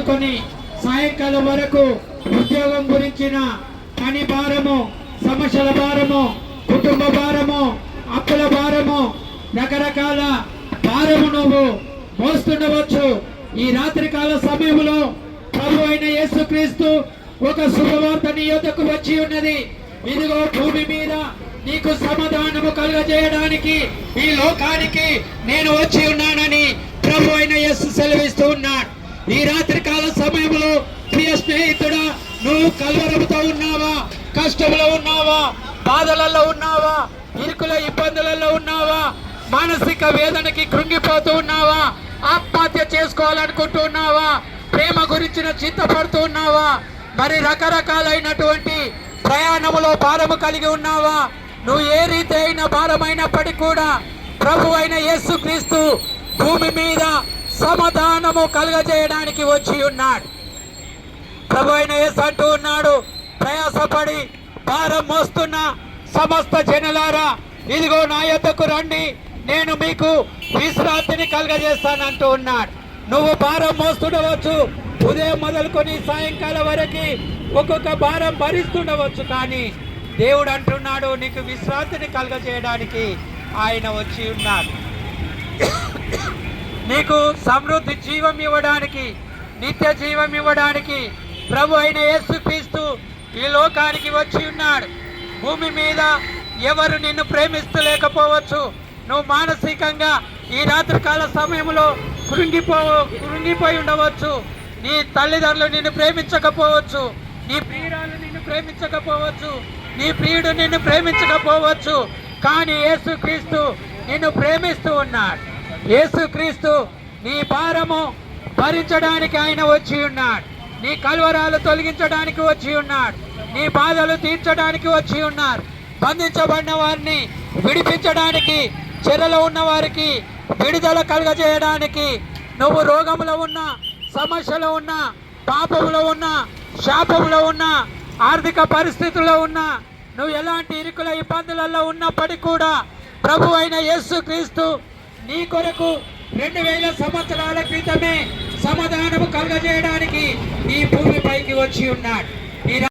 మొదలుకొని సాయంకాలం వరకు ఉద్యోగం గురించిన పని భారము సమస్యల భారము కుటుంబ భారము అప్పుల భారము రకరకాల భారము నువ్వు మోస్తుండవచ్చు. ఈ రాత్రికాల సమయంలో ప్రభు అయిన యేసుక్రీస్తు ఒక శుభవార్త నీ యొద్దకు వచ్చి ఉన్నది. ఇదిగో భూమి మీద నీకు సమాధానము కలుగజేయడానికి ఈ లోకానికి నేను వచ్చి ఉన్నానని ప్రభు అయిన యేసు సెలవిస్తూ ఉన్నాడు. ఈ రాత్రి నువ్వు ఉన్నావా? కష్టంలో ఉన్నావా? బాధలలో ఉన్నావా? ఇరుకుల ఇబ్బందులలో ఉన్నావా? మానసిక వేదనకి కృంగిపోతూ ఉన్నావా? ఆత్మహత్య చేసుకోవాలనుకుంటూ ఉన్నావా? ప్రేమ గురించిన చింతపడుతూ ఉన్నావా? మరి రకరకాలైనటువంటి ప్రయాణములో భారము కలిగి ఉన్నావా? నువ్వు ఏ రీతి అయిన భారమైనప్పటికీ కూడా ప్రభు అయిన యేసు క్రీస్తు భూమి మీద సమాధానము కలుగజేయడానికి వచ్చి ఉన్నాడు. ప్రభు అయిన యేసు అంటూ ఉన్నాడు. ప్రయాసపడి భారం మోస్తున్న సమస్త జనులారా ఇదిగో నా యొద్దకు రండి. నేను మీకు విశ్రాంతిని కలగజేస్తానంటూ ఉన్నాడు. నువ్వు భారం మోస్తుండవచ్చు. ఉదయం మొదలుకొని సాయంకాలం వరకు ఒక్కొక్క భారం భరిస్తుండవచ్చు కానీ దేవుడు అంటున్నాడు నీకు విశ్రాంతిని కలగజేయడానికి ఆయన వచ్చి ఉన్నాడు నీకు సమృద్ధి జీవం ఇవ్వడానికి నిత్య జీవం ఇవ్వడానికి ప్రభు అయిన యేసుక్రీస్తు ఈ లోకానికి వచ్చి ఉన్నాడు. భూమి మీద ఎవరు నిన్ను ప్రేమిస్తలేకపోవచ్చు. నువ్వు మానసికంగా ఈ రాత్రికాల సమయంలో కృంగిపో కృంగిపోయి ఉండవచ్చు. నీ తల్లిదండ్రులు నిన్ను ప్రేమించకపోవచ్చు. నీ ప్రియురాలు నిన్ను ప్రేమించకపోవచ్చు. నీ ప్రియుడు నిన్ను ప్రేమించకపోవచ్చు. కానీ యేసుక్రీస్తు నిన్ను ప్రేమిస్తూ ఉన్నాడు. యేసుక్రీస్తు నీ భారము భరించడానికి ఆయన వచ్చి ఉన్నాడు. నీ కల్వరాలు తొలగించడానికి వచ్చి ఉన్నాడు నీ బాధలు తీర్చడానికి వచ్చి ఉన్నారు. బంధించబడిన వారిని విడిపించడానికి చెరలో ఉన్న వారికి విడుదల కలుగజేయడానికి నువ్వు రోగంలో ఉన్న సమస్యలో ఉన్న పాపంలో ఉన్న శాపంలో ఉన్న ఆర్థిక పరిస్థితుల్లో ఉన్న నువ్వు ఎలాంటి ఇరుకుల ఇబ్బందులలో ఉన్నప్పటికీ కూడా ప్రభు అయిన యేసు క్రీస్తు నీ కొరకు రెండు వేల సంవత్సరాల క్రితమే కలుగజేయడానికి ఈ భూమిపైకి వచ్చి ఉన్నాడు.